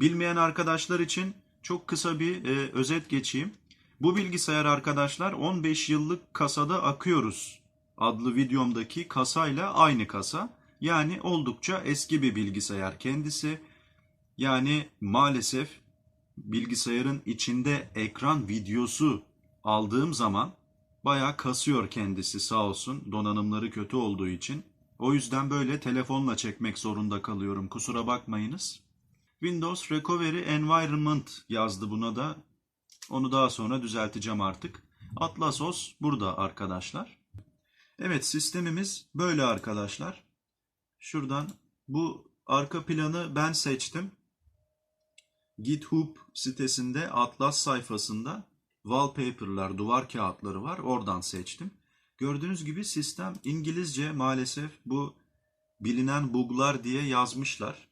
Bilmeyen arkadaşlar için çok kısa bir e, özet geçeyim. Bu bilgisayar arkadaşlar 15 yıllık kasada akıyoruz adlı videomdaki kasayla aynı kasa. Yani oldukça eski bir bilgisayar kendisi. Yani maalesef bilgisayarın içinde ekran videosu aldığım zaman bayağı kasıyor kendisi sağ olsun donanımları kötü olduğu için. O yüzden böyle telefonla çekmek zorunda kalıyorum kusura bakmayınız. Windows Recovery Environment yazdı buna da. Onu daha sonra düzelteceğim artık. Atlas OS burada arkadaşlar. Evet sistemimiz böyle arkadaşlar. Şuradan bu arka planı ben seçtim. GitHub sitesinde Atlas sayfasında wallpaper'lar, duvar kağıtları var. Oradan seçtim. Gördüğünüz gibi sistem İngilizce maalesef bu bilinen buglar diye yazmışlar.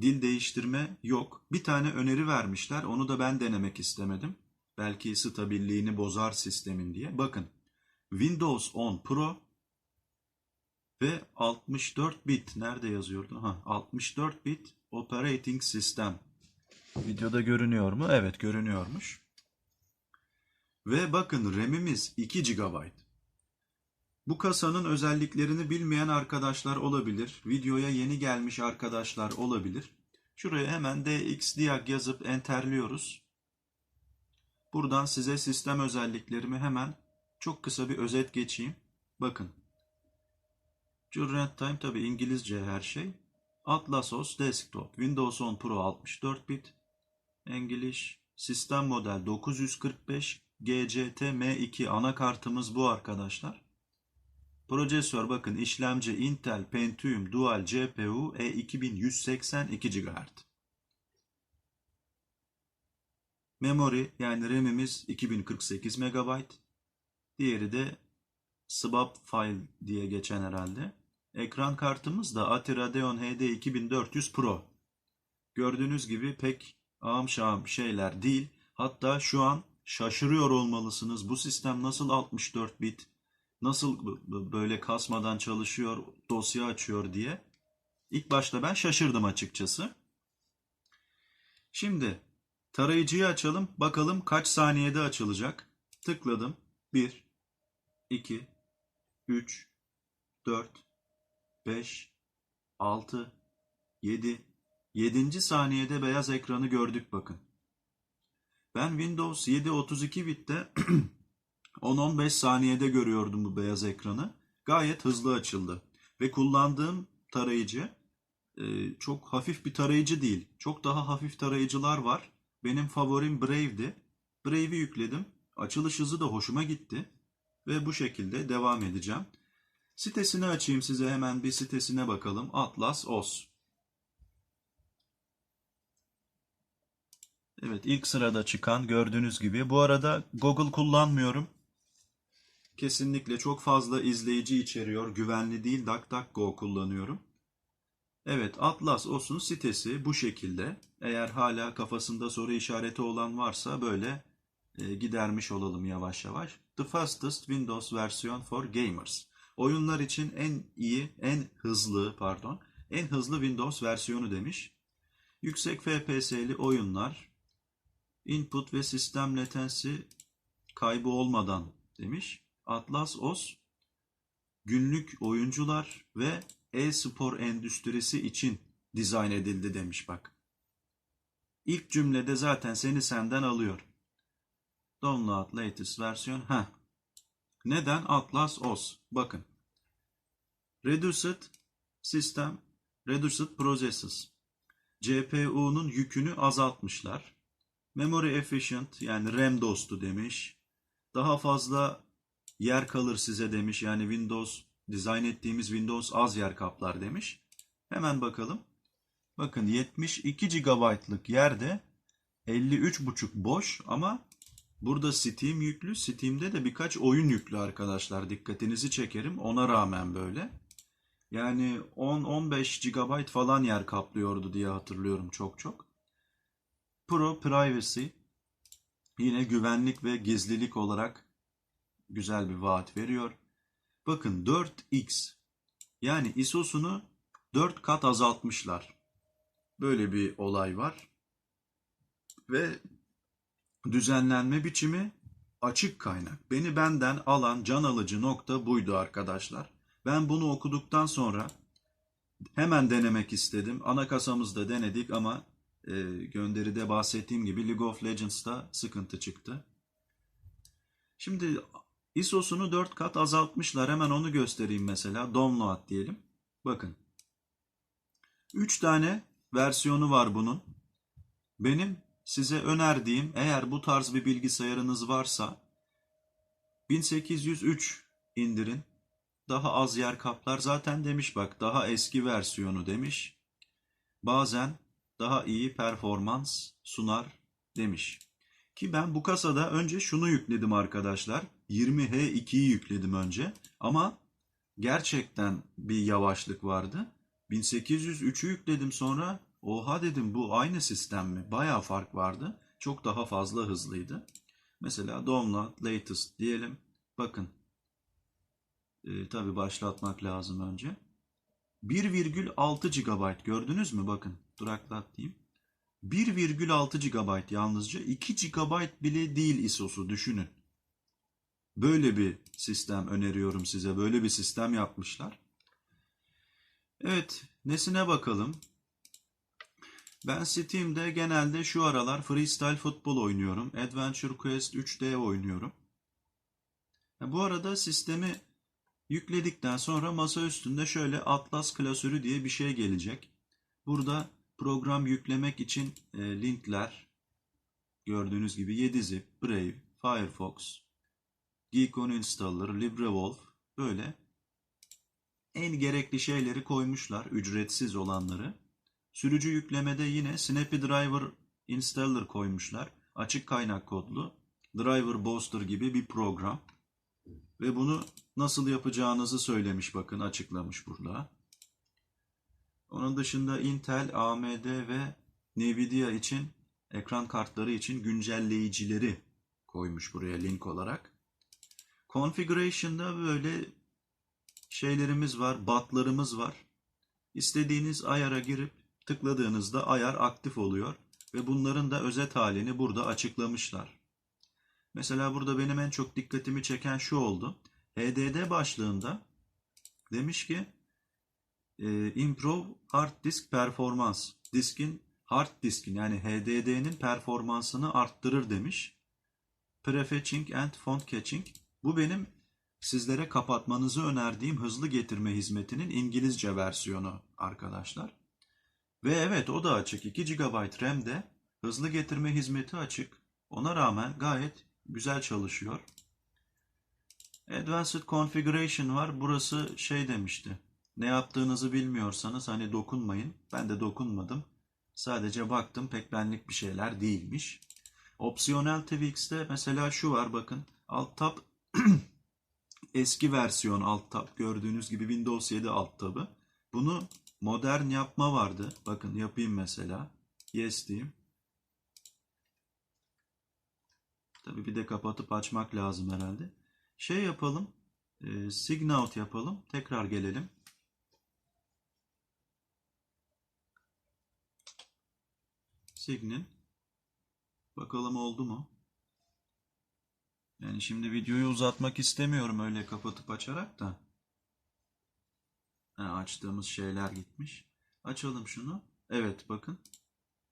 Dil değiştirme yok. Bir tane öneri vermişler. Onu da ben denemek istemedim. Belki stabilliğini bozar sistemin diye. Bakın. Windows 10 Pro ve 64 bit nerede yazıyordu? Ha, 64 bit operating system. Videoda görünüyor mu? Evet, görünüyormuş. Ve bakın RAM'imiz 2 GB. Bu kasanın özelliklerini bilmeyen arkadaşlar olabilir. Videoya yeni gelmiş arkadaşlar olabilir. Şuraya hemen DXDiag yazıp enterliyoruz. Buradan size sistem özelliklerimi hemen çok kısa bir özet geçeyim. Bakın. Current Time tabi İngilizce her şey. Atlas OS Desktop, Windows 10 Pro 64 bit, English, sistem model 945, GCT M2 anakartımız bu arkadaşlar. Prosesör bakın işlemci Intel Pentium Dual GPU E2180 2 GHz. Memory yani RAM'imiz 2048 MB. Diğeri de swap file diye geçen herhalde. Ekran kartımız da ATI Radeon HD 2400 Pro. Gördüğünüz gibi pek ağım şağım şeyler değil. Hatta şu an şaşırıyor olmalısınız. Bu sistem nasıl 64 bit, nasıl böyle kasmadan çalışıyor, dosya açıyor diye. İlk başta ben şaşırdım açıkçası. Şimdi tarayıcıyı açalım. Bakalım kaç saniyede açılacak. Tıkladım. 1, 2, 3, 4, 5, 6, 7, 7. saniyede beyaz ekranı gördük bakın. Ben Windows 7 32 bitte 10-15 saniyede görüyordum bu beyaz ekranı. Gayet hızlı açıldı. Ve kullandığım tarayıcı e, çok hafif bir tarayıcı değil. Çok daha hafif tarayıcılar var. Benim favorim Brave'di. Brave'i yükledim. Açılış hızı da hoşuma gitti. Ve bu şekilde devam edeceğim. Sitesini açayım size hemen bir sitesine bakalım. Atlas OS. Evet ilk sırada çıkan gördüğünüz gibi. Bu arada Google kullanmıyorum. Kesinlikle çok fazla izleyici içeriyor. Güvenli değil DuckDuckGo kullanıyorum. Evet Atlas OS'un sitesi bu şekilde. Eğer hala kafasında soru işareti olan varsa böyle e, gidermiş olalım yavaş yavaş. The fastest Windows version for gamers. Oyunlar için en iyi, en hızlı, pardon, en hızlı Windows versiyonu demiş. Yüksek FPS'li oyunlar, input ve sistem latency kaybı olmadan demiş. Atlas OS günlük oyuncular ve e-spor endüstrisi için dizayn edildi demiş bak. İlk cümlede zaten seni senden alıyor. Download latest versiyon. Ha. Neden Atlas OS? Bakın. Reduced System Reduced Processes. CPU'nun yükünü azaltmışlar. Memory efficient yani RAM dostu demiş. Daha fazla yer kalır size demiş. Yani Windows dizayn ettiğimiz Windows az yer kaplar demiş. Hemen bakalım. Bakın 72 GB'lık yerde 53.5 boş ama burada Steam yüklü. Steam'de de birkaç oyun yüklü arkadaşlar. Dikkatinizi çekerim. Ona rağmen böyle. Yani 10-15 GB falan yer kaplıyordu diye hatırlıyorum çok çok. Pro Privacy yine güvenlik ve gizlilik olarak güzel bir vaat veriyor. Bakın 4x yani ISO'sunu 4 kat azaltmışlar. Böyle bir olay var. Ve düzenlenme biçimi açık kaynak. Beni benden alan can alıcı nokta buydu arkadaşlar. Ben bunu okuduktan sonra hemen denemek istedim. Ana kasamızda denedik ama e, gönderide bahsettiğim gibi League of Legends'ta sıkıntı çıktı. Şimdi ISO'sunu 4 kat azaltmışlar. Hemen onu göstereyim mesela. Download diyelim. Bakın. 3 tane versiyonu var bunun. Benim size önerdiğim eğer bu tarz bir bilgisayarınız varsa 1803 indirin. Daha az yer kaplar. Zaten demiş bak daha eski versiyonu demiş. Bazen daha iyi performans sunar demiş. Ki ben bu kasada önce şunu yükledim arkadaşlar. 20H2'yi yükledim önce. Ama gerçekten bir yavaşlık vardı. 1803'ü yükledim sonra. Oha dedim bu aynı sistem mi? Bayağı fark vardı. Çok daha fazla hızlıydı. Mesela download latest diyelim. Bakın. Ee, tabii başlatmak lazım önce. 1,6 GB gördünüz mü? Bakın duraklat diyeyim. 1,6 GB yalnızca 2 GB bile değil ISO'su düşünün. Böyle bir sistem öneriyorum size. Böyle bir sistem yapmışlar. Evet, nesine bakalım. Ben Steam'de genelde şu aralar Freestyle Futbol oynuyorum. Adventure Quest 3D oynuyorum. Bu arada sistemi yükledikten sonra masa üstünde şöyle Atlas klasörü diye bir şey gelecek. Burada program yüklemek için e, linkler gördüğünüz gibi 7zip, Brave, Firefox, Geekon Installer, LibreWolf böyle en gerekli şeyleri koymuşlar, ücretsiz olanları. Sürücü yüklemede yine Snappy Driver Installer koymuşlar. Açık kaynak kodlu Driver Booster gibi bir program. Ve bunu nasıl yapacağınızı söylemiş bakın açıklamış burada. Onun dışında Intel, AMD ve Nvidia için ekran kartları için güncelleyicileri koymuş buraya link olarak. Configuration'da böyle şeylerimiz var, batlarımız var. İstediğiniz ayara girip tıkladığınızda ayar aktif oluyor ve bunların da özet halini burada açıklamışlar. Mesela burada benim en çok dikkatimi çeken şu oldu. HDD başlığında demiş ki e, Improve Hard Disk Performance. Diskin hard diskin yani HDD'nin performansını arttırır demiş. Prefetching and Font Catching. Bu benim sizlere kapatmanızı önerdiğim hızlı getirme hizmetinin İngilizce versiyonu arkadaşlar. Ve evet o da açık. 2 GB RAM'de hızlı getirme hizmeti açık. Ona rağmen gayet güzel çalışıyor. Advanced Configuration var. Burası şey demişti. Ne yaptığınızı bilmiyorsanız hani dokunmayın. Ben de dokunmadım. Sadece baktım pek benlik bir şeyler değilmiş. Opsiyonel Twix'te mesela şu var bakın. Alt tab eski versiyon alt tab gördüğünüz gibi Windows 7 alt tabı. Bunu modern yapma vardı. Bakın yapayım mesela. Yes diyeyim. Tabii bir de kapatıp açmak lazım herhalde. Şey yapalım. E, sign out yapalım. Tekrar gelelim. Signin. Bakalım oldu mu? Yani şimdi videoyu uzatmak istemiyorum öyle kapatıp açarak da. Ha, açtığımız şeyler gitmiş. Açalım şunu. Evet bakın.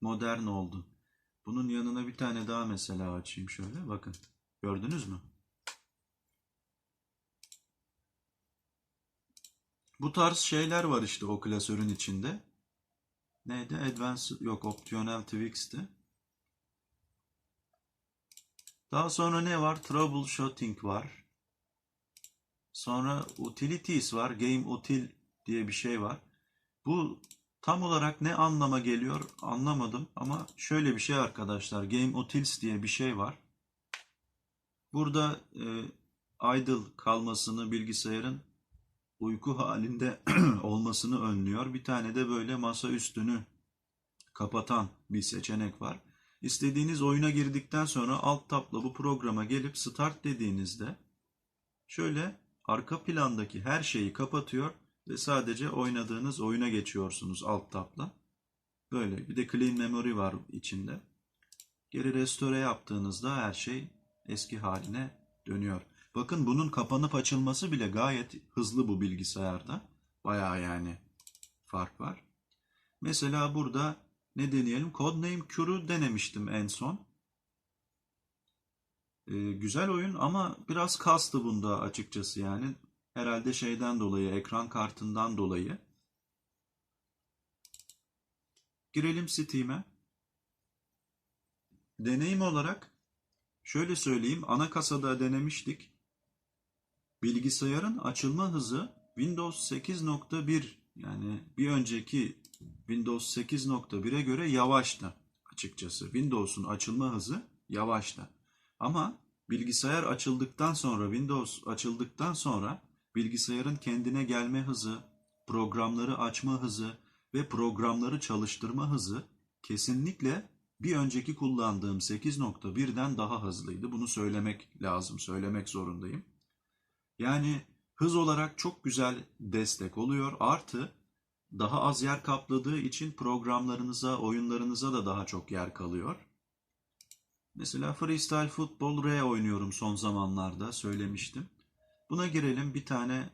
Modern oldu. Bunun yanına bir tane daha mesela açayım şöyle. Bakın. Gördünüz mü? Bu tarz şeyler var işte o klasörün içinde. Neydi? Advanced yok Optional Twix'ti. Daha sonra ne var? Troubleshooting var. Sonra Utilities var. Game Util diye bir şey var. Bu tam olarak ne anlama geliyor anlamadım ama şöyle bir şey arkadaşlar. Game Utils diye bir şey var. Burada e, idle kalmasını bilgisayarın uyku halinde olmasını önlüyor. Bir tane de böyle masa üstünü kapatan bir seçenek var. İstediğiniz oyuna girdikten sonra alt tabla bu programa gelip start dediğinizde şöyle arka plandaki her şeyi kapatıyor ve sadece oynadığınız oyuna geçiyorsunuz alt tabla. Böyle bir de clean memory var içinde. Geri restore yaptığınızda her şey eski haline dönüyor. Bakın bunun kapanıp açılması bile gayet hızlı bu bilgisayarda. Bayağı yani fark var. Mesela burada ne deneyelim? Codename Cure'u denemiştim en son. Ee, güzel oyun ama biraz kastı bunda açıkçası yani. Herhalde şeyden dolayı, ekran kartından dolayı. Girelim Steam'e. Deneyim olarak şöyle söyleyeyim. Ana kasada denemiştik. Bilgisayarın açılma hızı Windows 8.1 yani bir önceki Windows 8.1'e göre yavaştı açıkçası. Windows'un açılma hızı yavaştı. Ama bilgisayar açıldıktan sonra, Windows açıldıktan sonra bilgisayarın kendine gelme hızı, programları açma hızı ve programları çalıştırma hızı kesinlikle bir önceki kullandığım 8.1'den daha hızlıydı. Bunu söylemek lazım, söylemek zorundayım. Yani hız olarak çok güzel destek oluyor. Artı daha az yer kapladığı için programlarınıza, oyunlarınıza da daha çok yer kalıyor. Mesela Freestyle Football R oynuyorum son zamanlarda söylemiştim. Buna girelim bir tane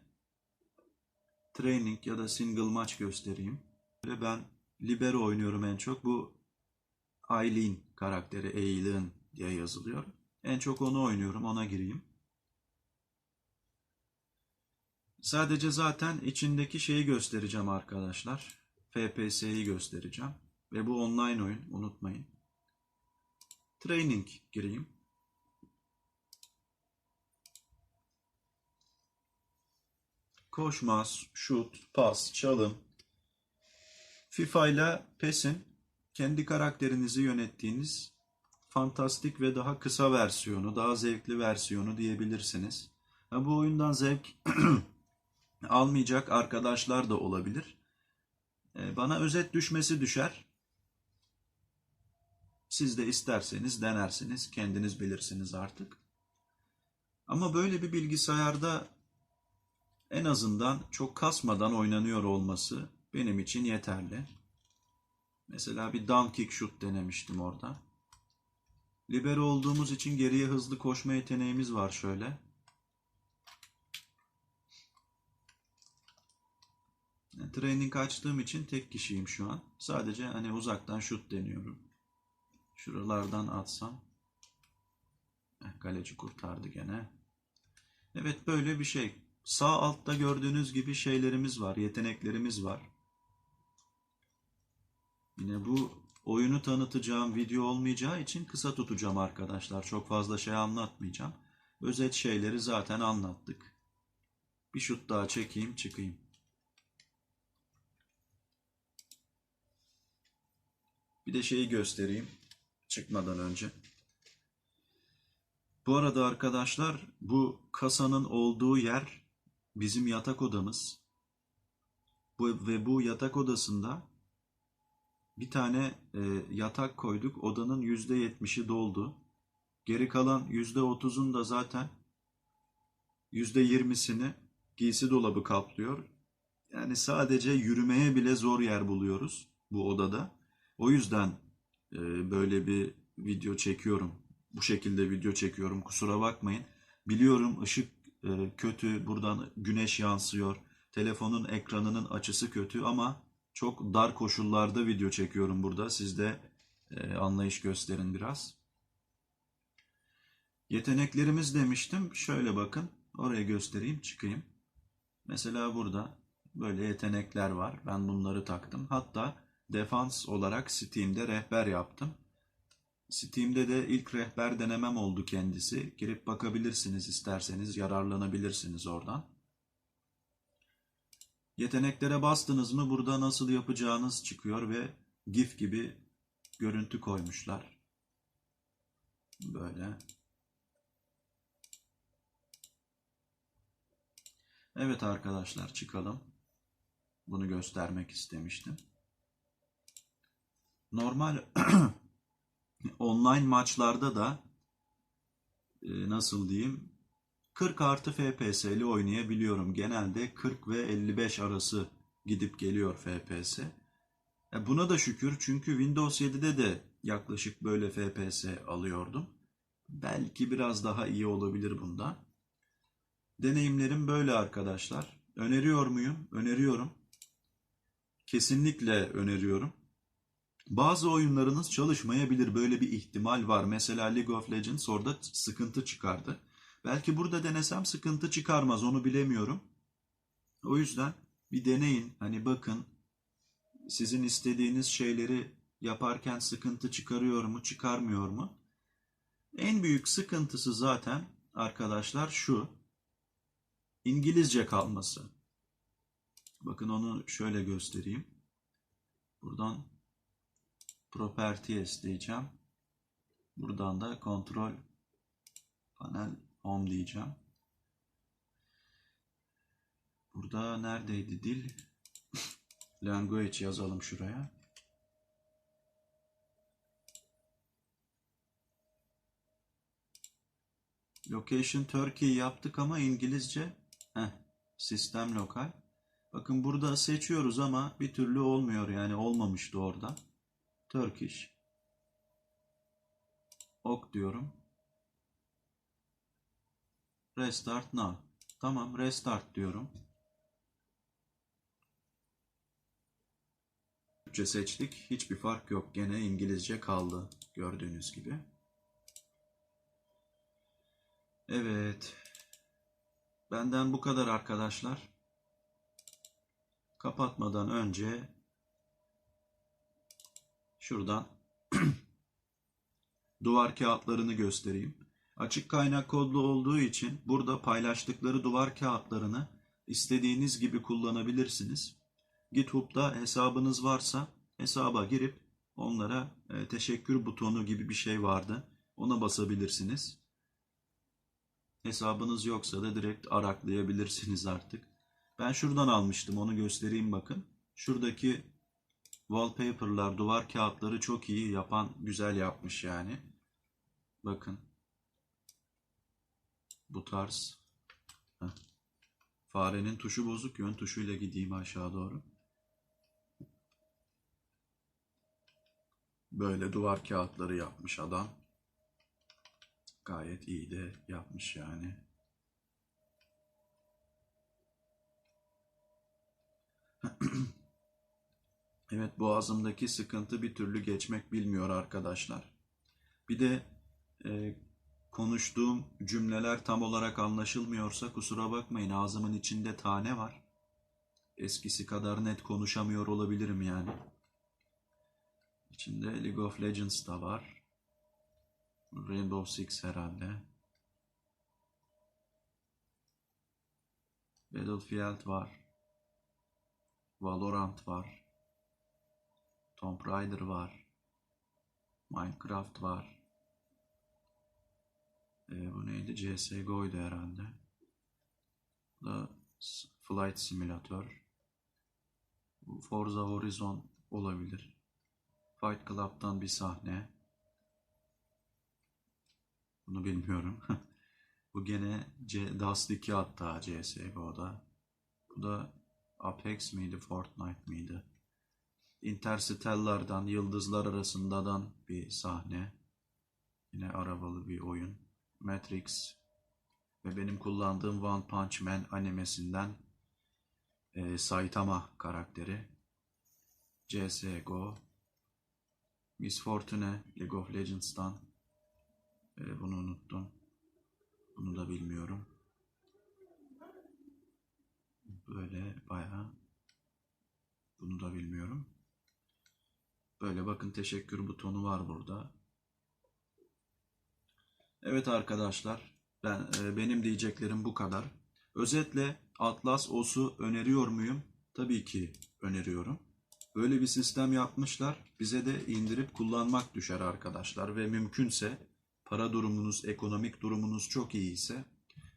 training ya da single maç göstereyim. Ve ben libero oynuyorum en çok. Bu Aileen karakteri Aileen diye yazılıyor. En çok onu oynuyorum ona gireyim. Sadece zaten içindeki şeyi göstereceğim arkadaşlar. FPS'yi göstereceğim. Ve bu online oyun unutmayın. Training gireyim. Koşmaz, şut, pas, çalım. FIFA ile PES'in kendi karakterinizi yönettiğiniz fantastik ve daha kısa versiyonu, daha zevkli versiyonu diyebilirsiniz. Ha, bu oyundan zevk almayacak arkadaşlar da olabilir. E, Bana özet düşmesi düşer. Siz de isterseniz denersiniz, kendiniz bilirsiniz artık. Ama böyle bir bilgisayarda en azından çok kasmadan oynanıyor olması benim için yeterli. Mesela bir down kick shoot denemiştim orada. Libero olduğumuz için geriye hızlı koşma yeteneğimiz var şöyle. Training açtığım için tek kişiyim şu an. Sadece hani uzaktan şut deniyorum. Şuralardan atsam. Eh, kaleci kurtardı gene. Evet böyle bir şey. Sağ altta gördüğünüz gibi şeylerimiz var, yeteneklerimiz var. Yine bu oyunu tanıtacağım video olmayacağı için kısa tutacağım arkadaşlar. Çok fazla şey anlatmayacağım. Özet şeyleri zaten anlattık. Bir şut daha çekeyim çıkayım. Bir de şeyi göstereyim çıkmadan önce. Bu arada arkadaşlar bu kasanın olduğu yer bizim yatak odamız. Bu, ve bu yatak odasında bir tane e, yatak koyduk. Odanın %70'i doldu. Geri kalan %30'un da zaten %20'sini giysi dolabı kaplıyor. Yani sadece yürümeye bile zor yer buluyoruz bu odada. O yüzden e, böyle bir video çekiyorum. Bu şekilde video çekiyorum. Kusura bakmayın. Biliyorum ışık e, kötü. Buradan güneş yansıyor. Telefonun ekranının açısı kötü ama çok dar koşullarda video çekiyorum burada. Siz de e, anlayış gösterin biraz. Yeteneklerimiz demiştim. Şöyle bakın. Oraya göstereyim çıkayım. Mesela burada böyle yetenekler var. Ben bunları taktım. Hatta defans olarak Steam'de rehber yaptım. Steam'de de ilk rehber denemem oldu kendisi. Girip bakabilirsiniz isterseniz yararlanabilirsiniz oradan. Yeteneklere bastınız mı burada nasıl yapacağınız çıkıyor ve GIF gibi görüntü koymuşlar. Böyle. Evet arkadaşlar çıkalım. Bunu göstermek istemiştim. Normal online maçlarda da e, nasıl diyeyim 40 artı FPS'li oynayabiliyorum. Genelde 40 ve 55 arası gidip geliyor FPS. E, buna da şükür çünkü Windows 7'de de yaklaşık böyle FPS alıyordum. Belki biraz daha iyi olabilir bunda. Deneyimlerim böyle arkadaşlar. Öneriyor muyum? Öneriyorum. Kesinlikle öneriyorum. Bazı oyunlarınız çalışmayabilir. Böyle bir ihtimal var. Mesela League of Legends orada sıkıntı çıkardı. Belki burada denesem sıkıntı çıkarmaz. Onu bilemiyorum. O yüzden bir deneyin. Hani bakın sizin istediğiniz şeyleri yaparken sıkıntı çıkarıyor mu, çıkarmıyor mu? En büyük sıkıntısı zaten arkadaşlar şu. İngilizce kalması. Bakın onu şöyle göstereyim. Buradan Properties diyeceğim. Buradan da Control Panel Home diyeceğim. Burada neredeydi dil? Language yazalım şuraya. Location Turkey yaptık ama İngilizce heh, sistem lokal. Bakın burada seçiyoruz ama bir türlü olmuyor yani olmamıştı orada. Turkish. Ok diyorum. Restart now. Tamam restart diyorum. Türkçe seçtik. Hiçbir fark yok. Gene İngilizce kaldı. Gördüğünüz gibi. Evet. Benden bu kadar arkadaşlar. Kapatmadan önce şuradan duvar kağıtlarını göstereyim. Açık kaynak kodlu olduğu için burada paylaştıkları duvar kağıtlarını istediğiniz gibi kullanabilirsiniz. GitHub'da hesabınız varsa hesaba girip onlara e, teşekkür butonu gibi bir şey vardı. Ona basabilirsiniz. Hesabınız yoksa da direkt araklayabilirsiniz artık. Ben şuradan almıştım onu göstereyim bakın. Şuradaki wallpaper'lar, duvar kağıtları çok iyi yapan, güzel yapmış yani. Bakın. Bu tarz. Heh. Farenin tuşu bozuk. Yön tuşuyla gideyim aşağı doğru. Böyle duvar kağıtları yapmış adam. Gayet iyi de yapmış yani. Evet boğazımdaki sıkıntı bir türlü geçmek bilmiyor arkadaşlar. Bir de e, konuştuğum cümleler tam olarak anlaşılmıyorsa kusura bakmayın ağzımın içinde tane var. Eskisi kadar net konuşamıyor olabilirim yani. İçinde League of Legends da var. Rainbow Six herhalde. Battlefield var. Valorant var. Tomb Raider var. Minecraft var. Ee, bu neydi? CSGO'ydu herhalde. Bu da Flight Simulator. Bu Forza Horizon olabilir. Fight Club'dan bir sahne. Bunu bilmiyorum. Bu gene C Dust 2 hatta CSGO'da. Bu da Apex miydi, Fortnite miydi? Interstellar'dan, Yıldızlar Arasında'dan bir sahne. Yine arabalı bir oyun. Matrix ve benim kullandığım One Punch Man animesinden e, Saitama karakteri. CSGO. Miss Fortune, League of Legends'tan. E, bunu unuttum. Bunu da bilmiyorum. Böyle bayağı bunu da bilmiyorum. Böyle bakın teşekkür butonu var burada. Evet arkadaşlar, ben e, benim diyeceklerim bu kadar. Özetle Atlas OS'u öneriyor muyum? Tabii ki öneriyorum. Böyle bir sistem yapmışlar. Bize de indirip kullanmak düşer arkadaşlar ve mümkünse para durumunuz, ekonomik durumunuz çok iyi ise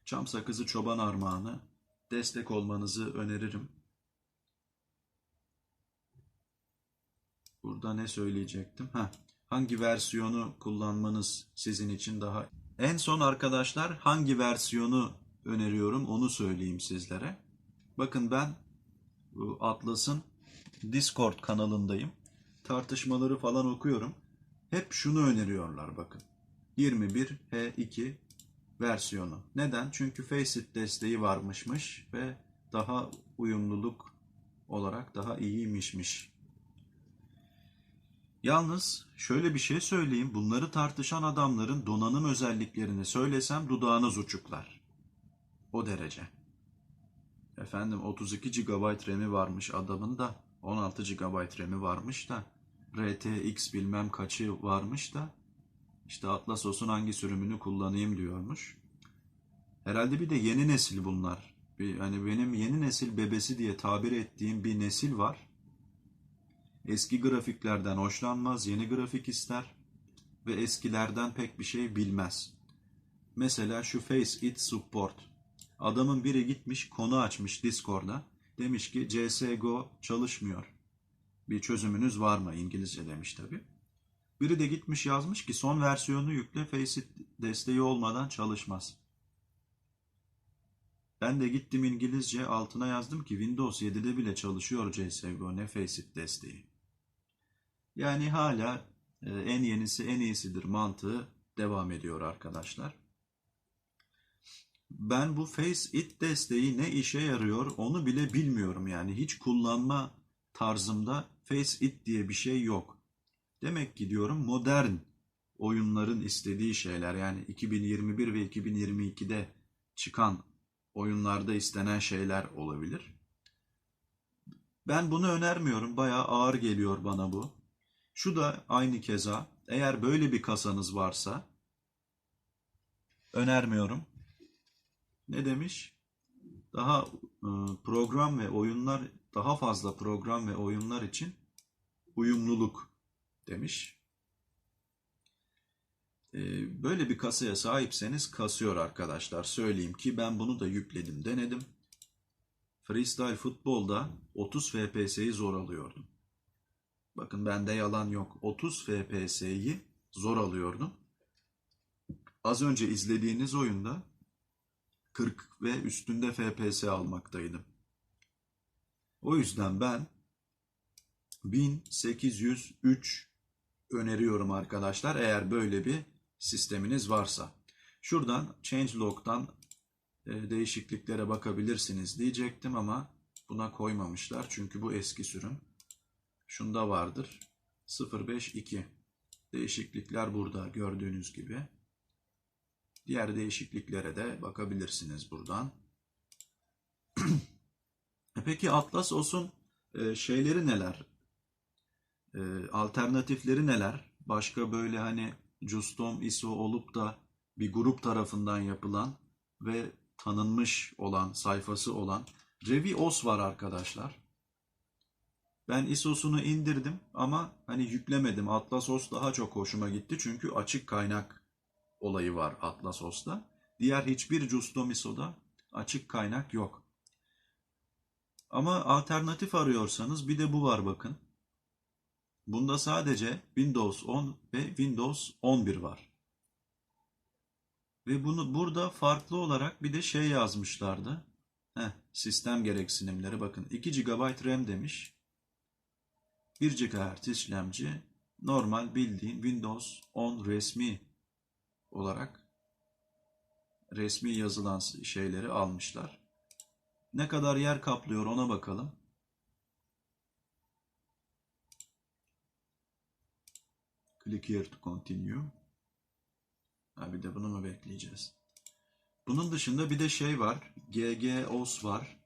çam sakızı çoban armağanı destek olmanızı öneririm. Burada ne söyleyecektim? Heh, hangi versiyonu kullanmanız sizin için daha... En son arkadaşlar hangi versiyonu öneriyorum onu söyleyeyim sizlere. Bakın ben Atlas'ın Discord kanalındayım. tartışmaları falan okuyorum. Hep şunu öneriyorlar bakın. 21H2 versiyonu. Neden? Çünkü Faceit desteği varmışmış ve daha uyumluluk olarak daha iyiymişmiş. Yalnız şöyle bir şey söyleyeyim. Bunları tartışan adamların donanım özelliklerini söylesem dudağınız uçuklar. O derece. Efendim 32 GB RAM'i varmış adamın da 16 GB RAM'i varmış da RTX bilmem kaçı varmış da işte Atlasos'un hangi sürümünü kullanayım diyormuş. Herhalde bir de yeni nesil bunlar. Bir, hani benim yeni nesil bebesi diye tabir ettiğim bir nesil var. Eski grafiklerden hoşlanmaz, yeni grafik ister ve eskilerden pek bir şey bilmez. Mesela şu Face It Support. Adamın biri gitmiş konu açmış Discord'da. Demiş ki CSGO çalışmıyor. Bir çözümünüz var mı? İngilizce demiş tabi. Biri de gitmiş yazmış ki son versiyonu yükle Faceit desteği olmadan çalışmaz. Ben de gittim İngilizce altına yazdım ki Windows 7'de bile çalışıyor CSGO ne Faceit desteği. Yani hala e, en yenisi en iyisidir mantığı devam ediyor arkadaşlar. Ben bu Faceit desteği ne işe yarıyor onu bile bilmiyorum yani hiç kullanma tarzımda Faceit diye bir şey yok. Demek ki diyorum modern oyunların istediği şeyler yani 2021 ve 2022'de çıkan oyunlarda istenen şeyler olabilir. Ben bunu önermiyorum. Bayağı ağır geliyor bana bu. Şu da aynı keza. Eğer böyle bir kasanız varsa önermiyorum. Ne demiş? Daha e, program ve oyunlar daha fazla program ve oyunlar için uyumluluk demiş. E, Böyle bir kasaya sahipseniz kasıyor arkadaşlar. Söyleyeyim ki ben bunu da yükledim, denedim. Freestyle futbolda 30 FPS'yi zor alıyordum. Bakın bende yalan yok. 30 FPS'yi zor alıyordum. Az önce izlediğiniz oyunda 40 ve üstünde FPS almaktaydım. O yüzden ben 1803 öneriyorum arkadaşlar eğer böyle bir sisteminiz varsa. Şuradan changelog'dan e, değişikliklere bakabilirsiniz diyecektim ama buna koymamışlar çünkü bu eski sürüm. Şunda vardır. 052 değişiklikler burada gördüğünüz gibi. Diğer değişikliklere de bakabilirsiniz buradan. E Peki Atlas OS'un e, şeyleri neler? E, alternatifleri neler? Başka böyle hani Custom ISO olup da bir grup tarafından yapılan ve tanınmış olan, sayfası olan ReviOS var arkadaşlar. Ben ISO'sunu indirdim ama hani yüklemedim. Atlas OS daha çok hoşuma gitti çünkü açık kaynak olayı var Atlas OS'ta. Diğer hiçbir Custom ISO'da açık kaynak yok. Ama alternatif arıyorsanız bir de bu var bakın. Bunda sadece Windows 10 ve Windows 11 var. Ve bunu burada farklı olarak bir de şey yazmışlardı. Heh, sistem gereksinimleri bakın 2 GB RAM demiş. 1 GHz işlemci normal bildiğin Windows 10 resmi olarak resmi yazılan şeyleri almışlar. Ne kadar yer kaplıyor ona bakalım. Click here to continue. Ha bir de bunu mu bekleyeceğiz? Bunun dışında bir de şey var. GGOS var.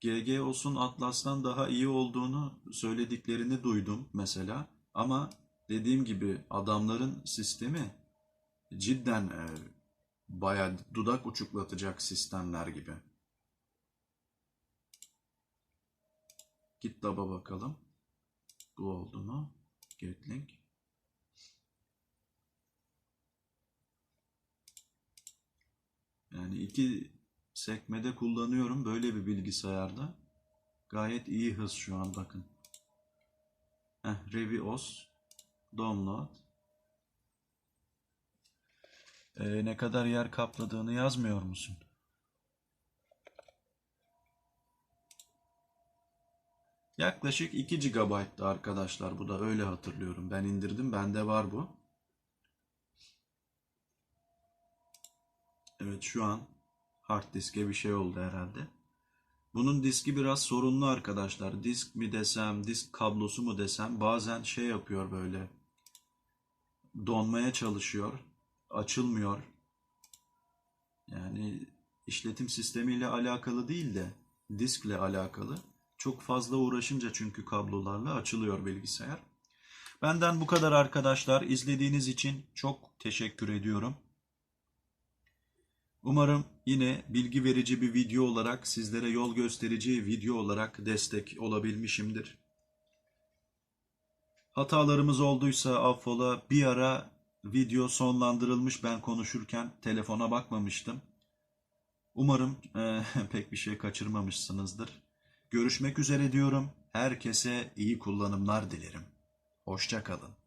GGOS'un Atlas'tan daha iyi olduğunu söylediklerini duydum mesela. Ama dediğim gibi adamların sistemi cidden e, bayağı dudak uçuklatacak sistemler gibi. GitLab'a bakalım. Bu oldu mu? Get link. Yani iki sekmede kullanıyorum böyle bir bilgisayarda. Gayet iyi hız şu an bakın. Heh, ReviOS download. Ee, ne kadar yer kapladığını yazmıyor musun? Yaklaşık 2 GB'tı arkadaşlar bu da öyle hatırlıyorum. Ben indirdim bende var bu. Evet şu an hard diske bir şey oldu herhalde. Bunun diski biraz sorunlu arkadaşlar. Disk mi desem, disk kablosu mu desem bazen şey yapıyor böyle. Donmaya çalışıyor. Açılmıyor. Yani işletim sistemiyle alakalı değil de diskle alakalı. Çok fazla uğraşınca çünkü kablolarla açılıyor bilgisayar. Benden bu kadar arkadaşlar. İzlediğiniz için çok teşekkür ediyorum. Umarım yine bilgi verici bir video olarak sizlere yol gösterici video olarak destek olabilmişimdir. Hatalarımız olduysa affola. Bir ara video sonlandırılmış ben konuşurken telefona bakmamıştım. Umarım eee, pek bir şey kaçırmamışsınızdır. Görüşmek üzere diyorum. Herkese iyi kullanımlar dilerim. Hoşça kalın.